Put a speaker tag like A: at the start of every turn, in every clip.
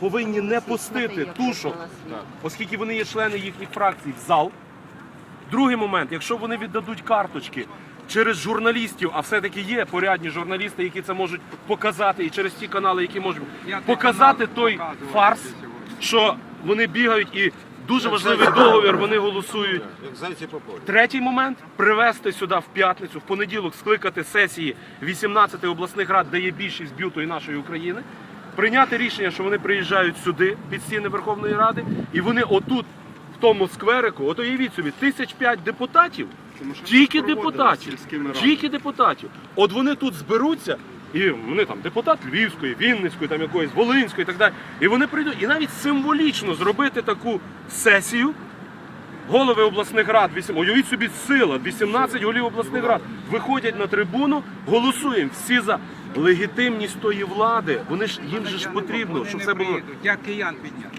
A: повинні не пустити тушок, оскільки вони є члени їхніх фракцій, в зал. Другий момент, якщо вони віддадуть карточки через журналістів, а все-таки є порядні журналісти, які це можуть показати, і через ті канали, які можуть показати той фарс, що вони бігають і дуже важливий договір вони голосують. Третій момент привезти сюди в п'ятницю, в понеділок скликати сесії 18 обласних рад, де є більшість бютої нашої України, прийняти рішення, що вони приїжджають сюди під стіни Верховної Ради, і вони отут, в тому скверику, от уявіть собі, тисяч п'ять депутатів, тільки депутатів, тільки депутатів. От вони тут зберуться. І вони там депутат Львівської, Вінницької, там якоїсь Волинської і так далі. І вони прийдуть і навіть символічно зробити таку сесію, Голови обласних рад, вісім- уявіть собі сила, 18 голів обласних рад виходять на трибуну, голосуємо всі за легітимність тої влади. Вони ж їм же ж потрібно, щоб все було.
B: Як киян підняти?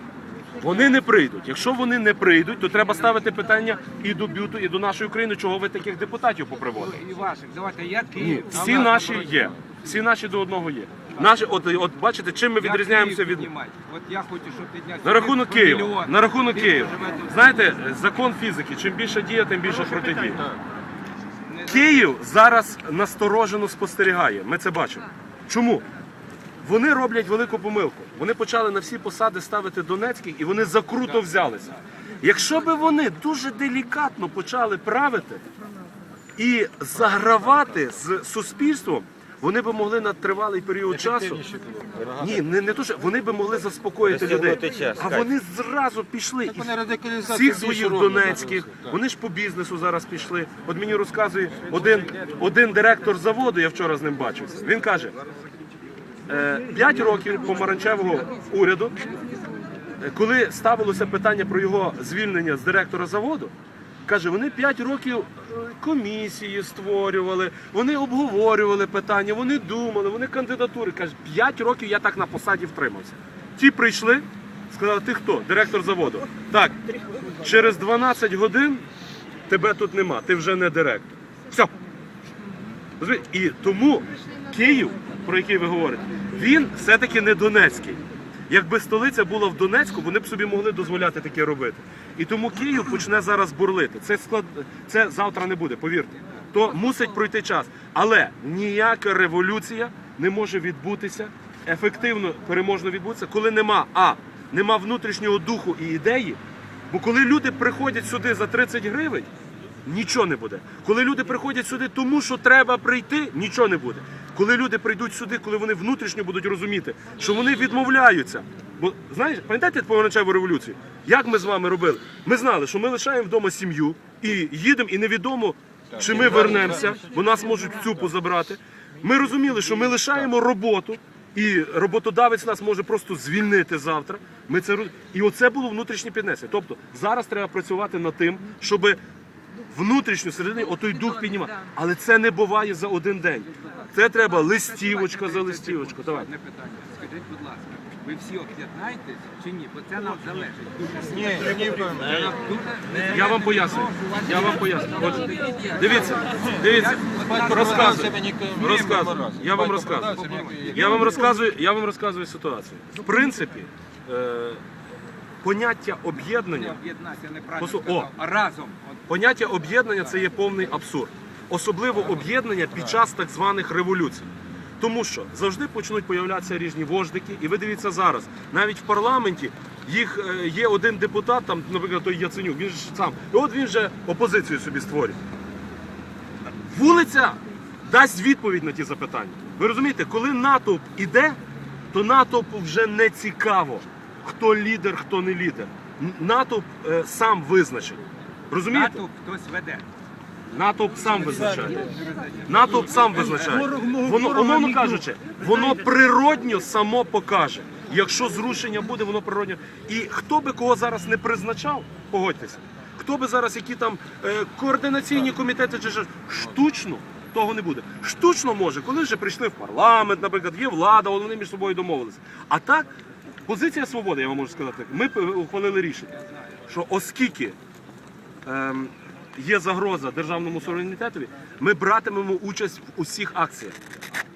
A: Вони не прийдуть. Якщо вони не прийдуть, то треба ставити питання і до бюту, і до нашої України, чого ви таких депутатів поприводили.
B: І ваших. Давайте, як
A: Ні,
B: Київ?
A: всі наші є. Всі наші до одного є. Наші, от, от бачите, чим ми відрізняємося від?
B: От я хочу, щоб підняти.
A: на рахунок Києва. На рахунок Києва. Знаєте, закон фізики. Чим більше діє, тим більше протидії. Київ зараз насторожено спостерігає. Ми це бачимо. Чому? Вони роблять велику помилку. Вони почали на всі посади ставити Донецьких і вони закруто взялися. Якщо би вони дуже делікатно почали правити і загравати з суспільством, вони би могли на тривалий період часу. Ні, не, не то, що вони би могли заспокоїти людей. А вони зразу пішли і
C: вони радикалізацію
A: всіх своїх донецьких. Вони ж по бізнесу зараз пішли. От мені розказує один, один директор заводу, я вчора з ним бачився. Він каже: «Е, п'ять років помаранчевого уряду, е, коли ставилося питання про його звільнення з директора заводу. Каже, вони 5 років е, комісії створювали, вони обговорювали питання, вони думали, вони кандидатури. Каже, 5 років я так на посаді втримався. Ті прийшли, сказали, ти хто? Директор заводу. Так, через 12 годин тебе тут нема, ти вже не директор. Все. І тому Київ, про який ви говорите, він все-таки не Донецький. Якби столиця була в Донецьку, вони б собі могли дозволяти таке робити. І тому Київ почне зараз бурлити. Це склад, це завтра не буде, повірте. То мусить пройти час. Але ніяка революція не може відбутися ефективно переможно відбутися, коли нема а нема внутрішнього духу і ідеї. Бо коли люди приходять сюди за 30 гривень, нічого не буде. Коли люди приходять сюди, тому що треба прийти, нічого не буде. Коли люди прийдуть сюди, коли вони внутрішньо будуть розуміти, що вони відмовляються. Бо знаєш, пам'ятаєте помаранчеву революцію? Як ми з вами робили? Ми знали, що ми лишаємо вдома сім'ю і їдемо, і невідомо, чи ми вернемося, бо нас можуть в цюпу забрати. Ми розуміли, що ми лишаємо роботу, і роботодавець нас може просто звільнити завтра. Ми це і оце було внутрішнє піднесення. Тобто зараз треба працювати над тим, щоб внутрішню середину отой дух піднімати. Але це не буває за один день. Це треба листівочка за листівочку. Давай.
B: Одне питання. Скажіть, будь ласка, ви всі об'єднаєтесь чи ні? Бо це нам залежить.
C: Ні, ні,
A: Я вам поясню. Я вам поясню. От, дивіться, дивіться, розказую. Розказую. Я вам розказую. Я вам розказую, я вам розказую ситуацію. В принципі, е, поняття об'єднання
B: об'єднатися, неправильно
A: Послу-
B: сказав, а разом. От
A: Поняття об'єднання це є повний абсурд. Особливо об'єднання під час так званих революцій. Тому що завжди почнуть появлятися різні вождики, і ви дивіться зараз, навіть в парламенті їх е, є один депутат, там, наприклад, той Яценюк, він ж сам, і от він же опозицію собі створює. Вулиця дасть відповідь на ті запитання. Ви розумієте, коли натовп іде, то натовпу вже не цікаво, хто лідер, хто не лідер. Н- Натовп е, сам визначить. Розумієте?
B: натовп хтось веде.
A: Натовп сам визначає. Натовп сам визначає. Воно, умовно кажучи, воно природньо само покаже. Якщо зрушення буде, воно природньо. І хто би кого зараз не призначав, погодьтеся, хто би зараз які там е, координаційні комітети чи що, штучно того не буде. Штучно може, коли вже прийшли в парламент, наприклад, є влада, вони між собою домовилися. А так, позиція свободи, я вам можу сказати, ми ухвалили рішення, що оскільки ем, є загроза державному суверенітетові, ми братимемо участь в усіх акціях.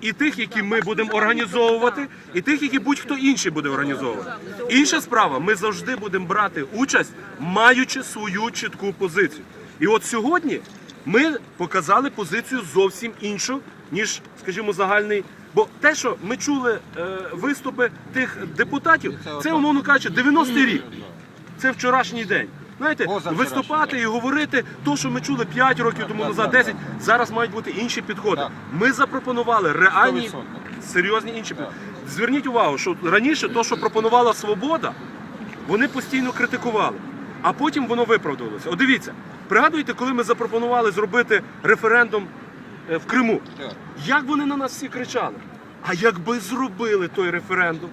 A: і тих, які ми будемо організовувати, і тих, які будь-хто інший буде організовувати. Інша справа, ми завжди будемо брати участь, маючи свою чітку позицію. І от сьогодні ми показали позицію зовсім іншу, ніж, скажімо, загальний. Бо те, що ми чули е, виступи тих депутатів, це, умовно кажучи, 90-й рік. Це вчорашній день. Знаєте, виступати і говорити то, що ми чули 5 років тому назад, 10, зараз мають бути інші підходи. Ми запропонували реальні, серйозні інші підходи. Зверніть увагу, що раніше то, що пропонувала свобода, вони постійно критикували, а потім воно виправдувалося. От дивіться, пригадуєте, коли ми запропонували зробити референдум е, в Криму?
C: Так.
A: Як вони на нас всі кричали? А якби зробили той референдум,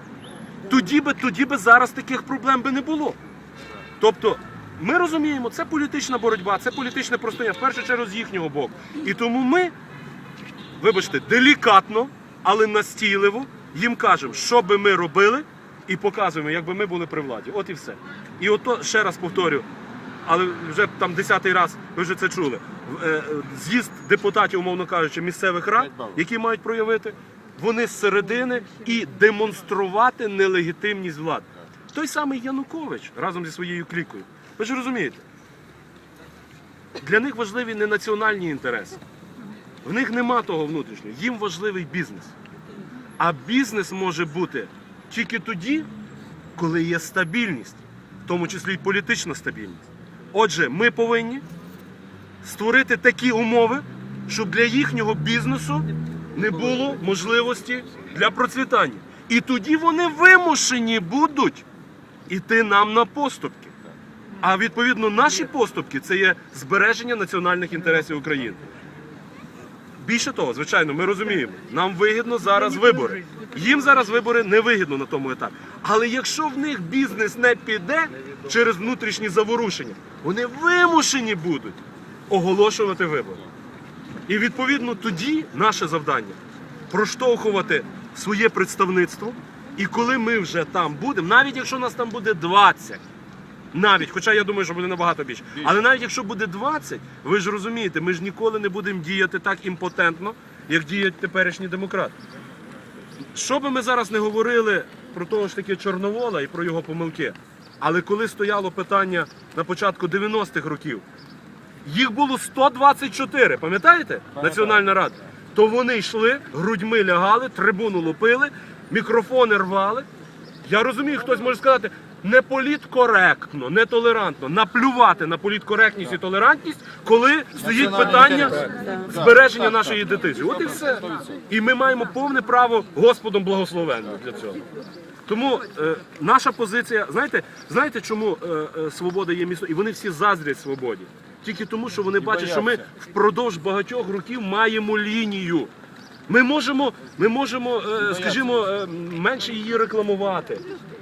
A: тоді би, тоді би зараз таких проблем би не було. Тобто, ми розуміємо, це політична боротьба, це політичне простояння, в першу чергу з їхнього боку. І тому ми, вибачте, делікатно, але настійливо їм кажемо, що би ми робили, і показуємо, якби ми були при владі. От і все. І ото ще раз повторю, але вже там десятий раз ви вже це чули. Е, е, З'їзд депутатів, умовно кажучи, місцевих рад, які мають проявити, вони з середини і демонструвати нелегітимність влади. Той самий Янукович разом зі своєю клікою. Ви ж розумієте, для них важливі не національні інтереси. В них нема того внутрішнього. Їм важливий бізнес. А бізнес може бути тільки тоді, коли є стабільність, в тому числі й політична стабільність. Отже, ми повинні створити такі умови, щоб для їхнього бізнесу не було можливості для процвітання. І тоді вони вимушені будуть іти нам на поступки. А відповідно наші поступки це є збереження національних інтересів України. Більше того, звичайно, ми розуміємо, нам вигідно зараз вибори. Їм зараз вибори не вигідно на тому етапі. Але якщо в них бізнес не піде через внутрішні заворушення, вони вимушені будуть оголошувати вибори. І відповідно тоді наше завдання проштовхувати своє представництво. І коли ми вже там будемо, навіть якщо нас там буде 20, навіть, хоча я думаю, що буде набагато більше. Але навіть якщо буде 20, ви ж розумієте, ми ж ніколи не будемо діяти так імпотентно, як діють теперішні демократи. Що би ми зараз не говорили про того ж таки Чорновола і про його помилки, але коли стояло питання на початку 90-х років, їх було 124, пам'ятаєте? Національна рада. То вони йшли, грудьми лягали, трибуну лупили, мікрофони рвали. Я розумію, хтось може сказати, не політкоректно, не толерантно, наплювати на політкоректність і толерантність, коли стоїть питання збереження нашої дитини. От і все. І ми маємо повне право Господом благословенно для цього. Тому е, наша позиція, знаєте, знаєте, чому е, е, свобода є місто? І вони всі заздрять свободі. Тільки тому, що вони бачать, що ми впродовж багатьох років маємо лінію. Ми можемо, ми можемо, е, скажімо, е, менше її рекламувати.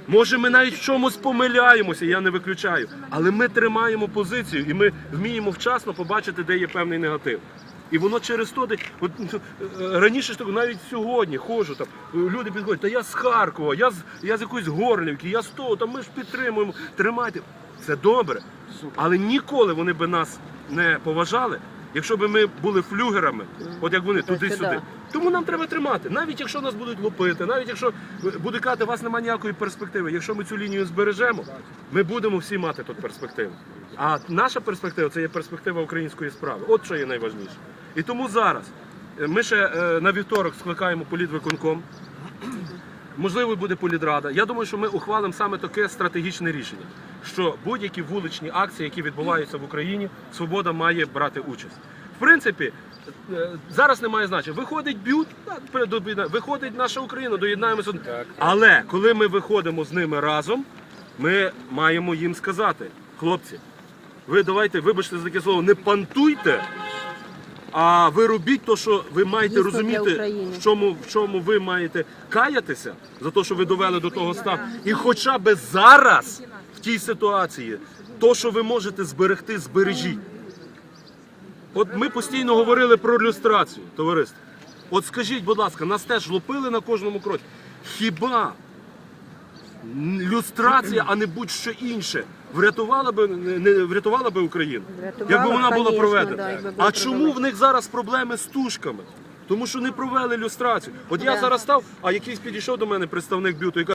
A: Може, ми навіть в чомусь помиляємося, я не виключаю. Але ми тримаємо позицію і ми вміємо вчасно побачити, де є певний негатив. І воно через то, де от, е, раніше ж так, навіть сьогодні ходжу там, люди підходять, та я з Харкова, я з я з якоїсь Горлівки, я з того, там ми ж підтримуємо, тримайте. Це добре. Але ніколи вони би нас не поважали, якщо б ми були флюгерами, от як вони туди-сюди. Тому нам треба тримати. Навіть якщо нас будуть лупити, навіть якщо будуть казати, у вас немає ніякої перспективи. Якщо ми цю лінію збережемо, ми будемо всі мати тут перспективу. А наша перспектива це є перспектива української справи. От що є найважніше. І тому зараз ми ще е, на вівторок скликаємо політвиконком. Можливо, буде політрада. Я думаю, що ми ухвалимо саме таке стратегічне рішення, що будь-які вуличні акції, які відбуваються в Україні, свобода має брати участь. В принципі, е, зараз немає значення. Виходить б'ют, виходить наша Україна, доєднаємося. Але коли ми виходимо з ними разом, ми маємо їм сказати, хлопці, ви давайте, вибачте за таке слово, не пантуйте. А ви робіть те, що ви маєте
D: Дійсно,
A: розуміти, в чому, в чому ви маєте каятися за те, що ви довели до того стану. І хоча б зараз, в тій ситуації, то, що ви можете зберегти, збережіть. От ми постійно говорили про люстрацію, товариство. От скажіть, будь ласка, нас теж лупили на кожному кроці. Хіба люстрація, а не будь-що інше, врятувала би не врятувала би Україну,
D: Врятувала,
A: якби вона була проведена.
D: да,
A: а чому
D: проведена.
A: в них зараз проблеми з тушками? Тому що не провели люстрацію. От я зараз став, а якийсь підійшов до мене представник бюту і каже,